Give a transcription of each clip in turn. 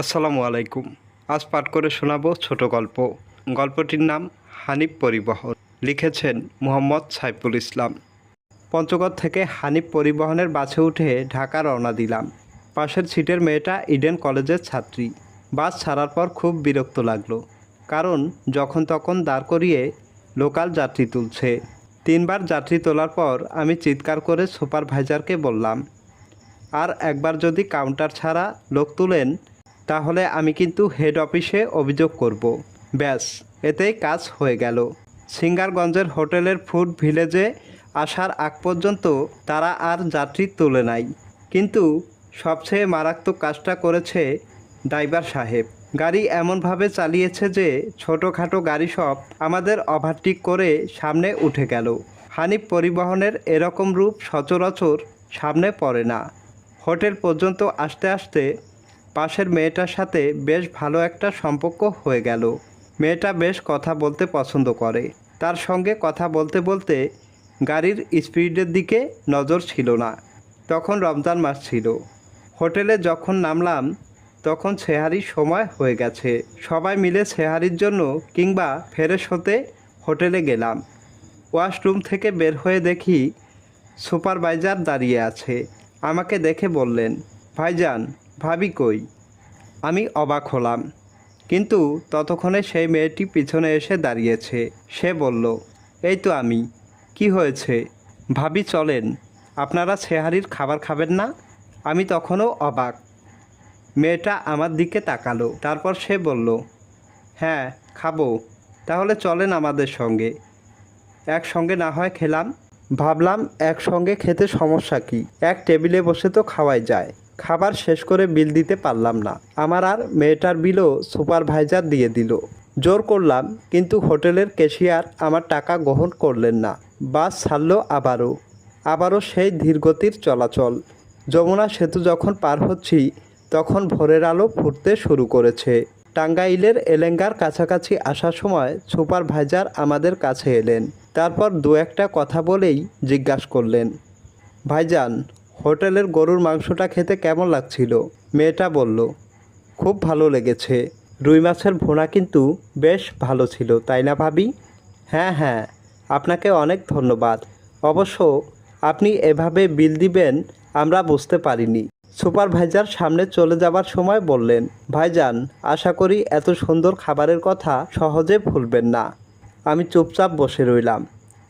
আসসালামু আলাইকুম। আজ পাঠ করে শোনাবো ছোট গল্প। গল্পটির নাম হানিফ পরিবহন। লিখেছেন মোহাম্মদ সাইফুল ইসলাম। পঞ্চগড় থেকে হানিফ পরিবহনের বাসে উঠে ঢাকা রওনা দিলাম। পাশের সিটের মেয়েটা ইডেন কলেজের ছাত্রী। বাস ছাড়ার পর খুব বিরক্ত লাগল। কারণ যখন তখন দাঁড় করিয়ে লোকাল যাত্রী তুলছে। তিনবার যাত্রী তোলার পর আমি চিৎকার করে সুপারভাইজারকে বললাম, আর একবার যদি কাউন্টার ছাড়া লোক তুলেন তাহলে আমি কিন্তু হেড অফিসে অভিযোগ করব। ব্যাস, এতেই কাজ হয়ে গেল। সিঙ্গারগঞ্জের হোটেলের ফুড ভিলেজে আসার আগ পর্যন্ত তারা আর যাত্রী তুলে নাই। কিন্তু সবচেয়ে মারাত্মক কাজটা করেছে ড্রাইভার সাহেব। গাড়ি এমনভাবে চালিয়েছে যে ছোটোখাটো গাড়ি সব আমাদের ওভারটেক করে সামনে উঠে গেল। হানিফ পরিবহনের এরকম রূপ সচরাচর সামনে পড়ে না। হোটেল পর্যন্ত আসতে আসতে পাশের মেয়েটার সাথে বেশ ভালো একটা সম্পর্ক হয়ে গেল। মেয়েটা বেশ কথা বলতে পছন্দ করে। তার সঙ্গে কথা বলতে বলতে গাড়ির স্পিডের দিকে নজর ছিল না। তখন রমজান মাস ছিল। হোটেলে যখন নামলাম, তখন সেহারির সময় হয়ে গেছে। সবাই মিলে সেহারির জন্য কিংবা ফ্রেশ হতে হোটেলে গেলাম। ওয়াশরুম থেকে বের হয়ে দেখি সুপারভাইজার দাঁড়িয়ে আছে। আমাকে দেখে বললেন, ভাইজান ভাবি কই, আমি অবাক হলাম। কিন্তু ততক্ষণে সেই মেয়েটি পিছনে এসে দাঁড়িয়েছে। সে বলল, এই তো আমি, কি হয়েছে? ভাবি চলেন, আপনারা সেহারির খাবার খাবেন না? আমি তখনও অবাক। মেয়েটা আমার দিকে তাকালো, তারপর সে বলল হ্যাঁ খাব, তাহলে চলেন আমাদের সঙ্গে। একসঙ্গে না হয় খেলাম? ভাবলাম, একসঙ্গে খেতে সমস্যা কি? এক টেবিলে বসে তো খাওয়াই যায়। খাবার শেষ করে বিল দিতে পারলাম না। আমার আর মেয়েটার বিলও সুপারভাইজার দিয়ে দিল। জোর করলাম, কিন্তু হোটেলের ক্যাশিয়ার আমার টাকা গ্রহণ করলেন না। বাস ছাড়লো আবারও। আবারও সেই ধীরগতির চলাচল। যমুনা সেতু যখন পার হচ্ছি, তখন ভোরের আলো ফুটতে শুরু করেছে। টাঙ্গাইলের এলেঙ্গার কাছাকাছি আসার সময় সুপারভাইজার আমাদের কাছে এলেন। তারপর দু একটা কথা বলেই জিজ্ঞাসা করলেন, ভাইজান হোটেলের গরুর মাংসটা খেতে কেমন লাগছিল? মেয়েটা বলল, খুব ভালো লেগেছে। রুই মাছের ভুনা কিন্তু বেশ ভালো ছিল, তাই না ভাবি? হ্যাঁ হ্যাঁ আপনাকে অনেক ধন্যবাদ। অবশ্য আপনি এভাবে বিল দিবেন, আমরা বুঝতে পারিনি। সুপারভাইজার সামনে চলে যাবার সময় বললেন, ভাইজান, আশা করি এত সুন্দর খাবারের কথা সহজে ভুলবেন না। আমি চুপচাপ বসে রইলাম।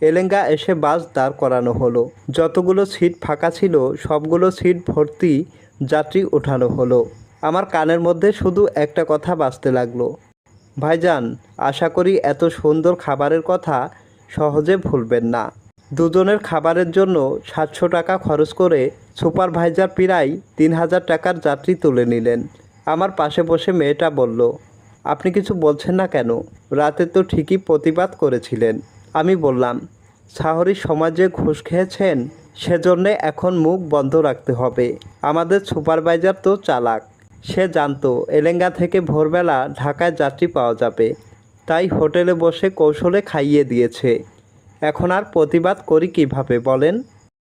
এলেঙ্গা এসে বাস দাঁড় করানো হলো। যতগুলো সিট ফাঁকা ছিল, সবগুলো সিট ভর্তি যাত্রী ওঠানো হলো। আমার কানের মধ্যে শুধু একটা কথা বাঁচতে লাগল। ভাইজান, আশা করি এত সুন্দর খাবারের কথা সহজে ভুলবেন না। দুজনের খাবারের জন্য সাতশো টাকা খরচ করে সুপারভাইজার প্রায় তিন হাজার টাকার যাত্রী তুলে নিলেন। আমার পাশে বসে মেয়েটা বলল, আপনি কিছু বলছেন না কেন? রাতে তো ঠিকই প্রতিবাদ করেছিলেন। আমি বললাম শাহরি সমাজে ঘুষ খেয়েছেন, সেজন্যে এখন মুখ বন্ধ রাখতে হবে। আমাদের সুপারভাইজার তো চালাক। সে জানতো, এলেঙ্গা থেকে ভোরবেলা ঢাকায় যাত্রী পাওয়া যাবে। তাই হোটেলে বসে কৌশলে খাইয়ে দিয়েছে। এখন আর প্রতিবাদ করি কীভাবে বলেন?